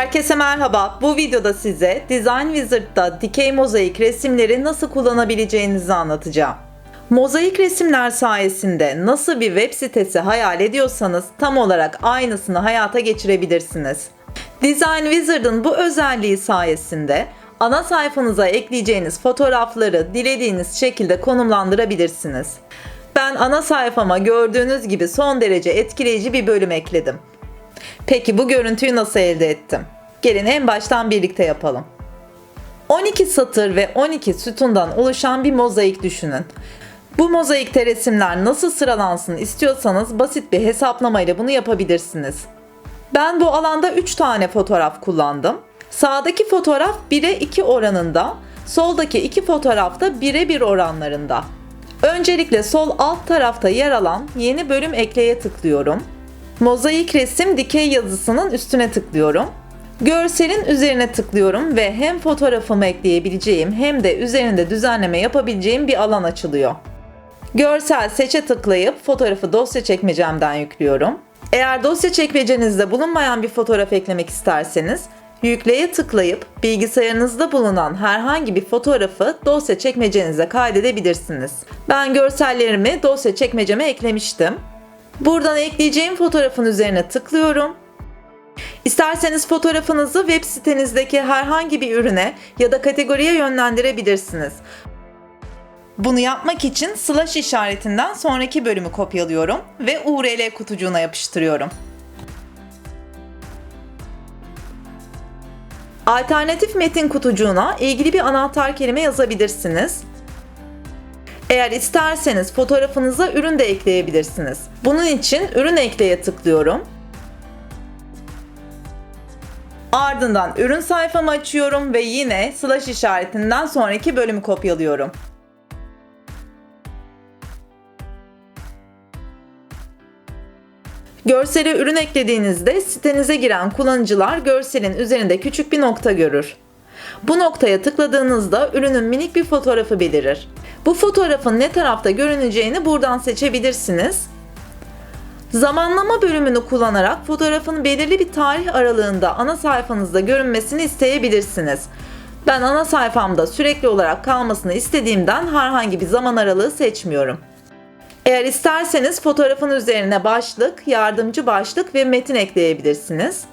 Herkese merhaba. Bu videoda size Design Wizard'da dikey mozaik resimleri nasıl kullanabileceğinizi anlatacağım. Mozaik resimler sayesinde nasıl bir web sitesi hayal ediyorsanız tam olarak aynısını hayata geçirebilirsiniz. Design Wizard'ın bu özelliği sayesinde ana sayfanıza ekleyeceğiniz fotoğrafları dilediğiniz şekilde konumlandırabilirsiniz. Ben ana sayfama gördüğünüz gibi son derece etkileyici bir bölüm ekledim. Peki bu görüntüyü nasıl elde ettim? Gelin en baştan birlikte yapalım. 12 satır ve 12 sütundan oluşan bir mozaik düşünün. Bu mozaikte resimler nasıl sıralansın istiyorsanız basit bir hesaplamayla bunu yapabilirsiniz. Ben bu alanda 3 tane fotoğraf kullandım. Sağdaki fotoğraf 1'e 2 oranında, soldaki iki fotoğraf da 1'e 1 oranlarında. Öncelikle sol alt tarafta yer alan yeni bölüm ekleye tıklıyorum. Mozaik resim dikey yazısının üstüne tıklıyorum. Görselin üzerine tıklıyorum ve hem fotoğrafımı ekleyebileceğim hem de üzerinde düzenleme yapabileceğim bir alan açılıyor. Görsel seçe tıklayıp fotoğrafı dosya çekmecemden yüklüyorum. Eğer dosya çekmecenizde bulunmayan bir fotoğraf eklemek isterseniz yükleye tıklayıp bilgisayarınızda bulunan herhangi bir fotoğrafı dosya çekmecenize kaydedebilirsiniz. Ben görsellerimi dosya çekmeceme eklemiştim. Buradan ekleyeceğim fotoğrafın üzerine tıklıyorum. İsterseniz fotoğrafınızı web sitenizdeki herhangi bir ürüne ya da kategoriye yönlendirebilirsiniz. Bunu yapmak için slash işaretinden sonraki bölümü kopyalıyorum ve URL kutucuğuna yapıştırıyorum. Alternatif metin kutucuğuna ilgili bir anahtar kelime yazabilirsiniz. Eğer isterseniz fotoğrafınıza ürün de ekleyebilirsiniz. Bunun için ürün ekleye tıklıyorum. Ardından ürün sayfamı açıyorum ve yine slash işaretinden sonraki bölümü kopyalıyorum. Görsele ürün eklediğinizde sitenize giren kullanıcılar görselin üzerinde küçük bir nokta görür. Bu noktaya tıkladığınızda ürünün minik bir fotoğrafı belirir. Bu fotoğrafın ne tarafta görüneceğini buradan seçebilirsiniz. Zamanlama bölümünü kullanarak fotoğrafın belirli bir tarih aralığında ana sayfanızda görünmesini isteyebilirsiniz. Ben ana sayfamda sürekli olarak kalmasını istediğimden herhangi bir zaman aralığı seçmiyorum. Eğer isterseniz fotoğrafın üzerine başlık, yardımcı başlık ve metin ekleyebilirsiniz.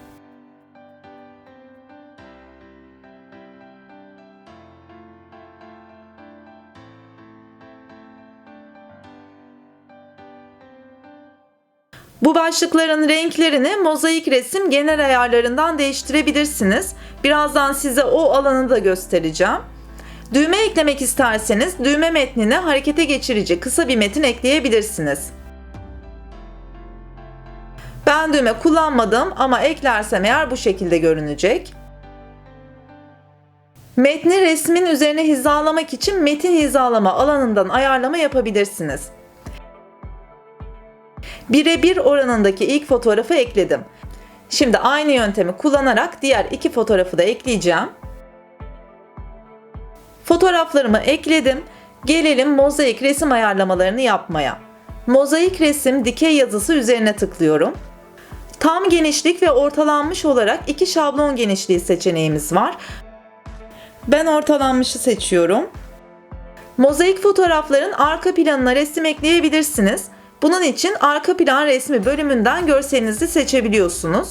Bu başlıkların renklerini mozaik resim genel ayarlarından değiştirebilirsiniz. Birazdan size o alanı da göstereceğim. Düğme eklemek isterseniz düğme metnine harekete geçirici kısa bir metin ekleyebilirsiniz. Ben düğme kullanmadım ama eklersem eğer bu şekilde görünecek. Metni resmin üzerine hizalamak için metin hizalama alanından ayarlama yapabilirsiniz. Birebir oranındaki ilk fotoğrafı ekledim. Şimdi aynı yöntemi kullanarak diğer iki fotoğrafı da ekleyeceğim. Fotoğraflarımı ekledim. Gelelim mozaik resim ayarlamalarını yapmaya. Mozaik resim dikey yazısı üzerine tıklıyorum. Tam genişlik ve ortalanmış olarak iki şablon genişliği seçeneğimiz var. Ben ortalanmışı seçiyorum. Mozaik fotoğrafların arka planına resim ekleyebilirsiniz. Bunun için arka plan resmi bölümünden görselinizi seçebiliyorsunuz.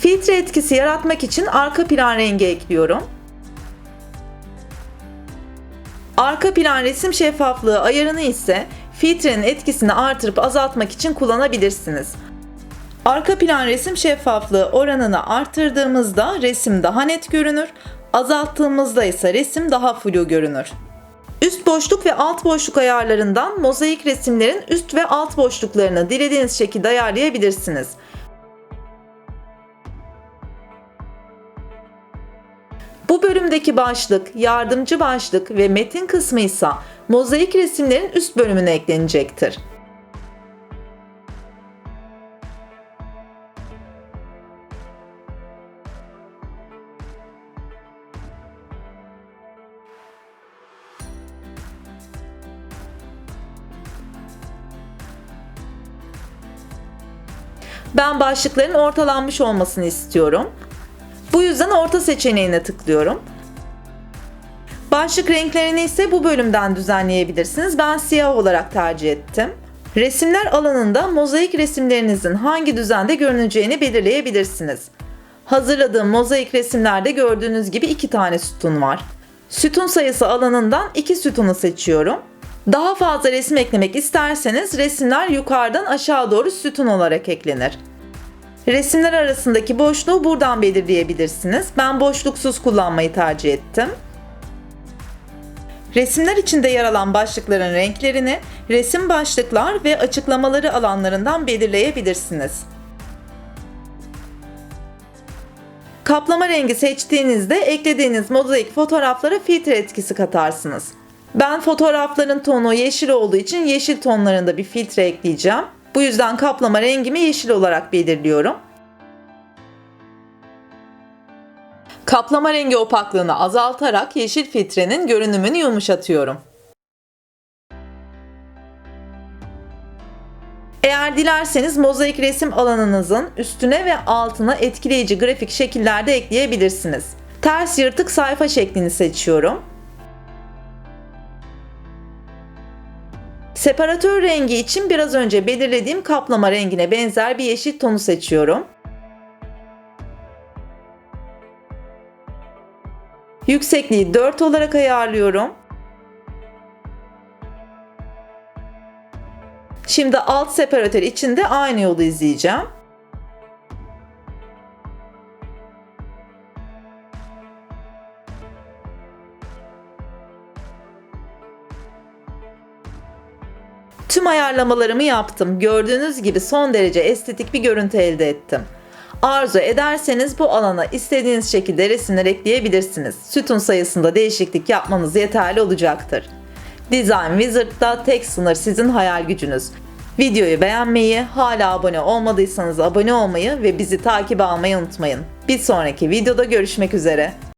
Filtre etkisi yaratmak için arka plan rengi ekliyorum. Arka plan resim şeffaflığı ayarını ise filtrenin etkisini artırıp azaltmak için kullanabilirsiniz. Arka plan resim şeffaflığı oranını arttırdığımızda resim daha net görünür, azalttığımızda ise resim daha flu görünür. Üst boşluk ve alt boşluk ayarlarından mozaik resimlerin üst ve alt boşluklarını dilediğiniz şekilde ayarlayabilirsiniz. Bu bölümdeki başlık, yardımcı başlık ve metin kısmı ise mozaik resimlerin üst bölümüne eklenecektir. Ben başlıkların ortalanmış olmasını istiyorum. Bu yüzden orta seçeneğine tıklıyorum. Başlık renklerini ise bu bölümden düzenleyebilirsiniz. Ben siyah olarak tercih ettim. Resimler alanında mozaik resimlerinizin hangi düzende görüneceğini belirleyebilirsiniz. Hazırladığım mozaik resimlerde gördüğünüz gibi iki tane sütun var. Sütun sayısı alanından iki sütunu seçiyorum. Daha fazla resim eklemek isterseniz resimler yukarıdan aşağı doğru sütun olarak eklenir. Resimler arasındaki boşluğu buradan belirleyebilirsiniz. Ben boşluksuz kullanmayı tercih ettim. Resimler içinde yer alan başlıkların renklerini resim başlıklar ve açıklamaları alanlarından belirleyebilirsiniz. Kaplama rengi seçtiğinizde eklediğiniz mozaik fotoğraflara filtre etkisi katarsınız. Ben fotoğrafların tonu yeşil olduğu için yeşil tonlarında bir filtre ekleyeceğim. Bu yüzden kaplama rengimi yeşil olarak belirliyorum. Kaplama rengi opaklığını azaltarak yeşil filtrenin görünümünü yumuşatıyorum. Eğer dilerseniz mozaik resim alanınızın üstüne ve altına etkileyici grafik şekillerde ekleyebilirsiniz. Ters yırtık sayfa şeklini seçiyorum. Separatör rengi için biraz önce belirlediğim kaplama rengine benzer bir yeşil tonu seçiyorum. Yüksekliği 4 olarak ayarlıyorum. Şimdi alt separatör için de aynı yolu izleyeceğim. Tüm ayarlamalarımı yaptım. Gördüğünüz gibi son derece estetik bir görüntü elde ettim. Arzu ederseniz bu alana istediğiniz şekilde resimler ekleyebilirsiniz. Sütun sayısında değişiklik yapmanız yeterli olacaktır. Design Wizard'da tek sınır sizin hayal gücünüz. Videoyu beğenmeyi, hala abone olmadıysanız abone olmayı ve bizi takip almayı unutmayın. Bir sonraki videoda görüşmek üzere.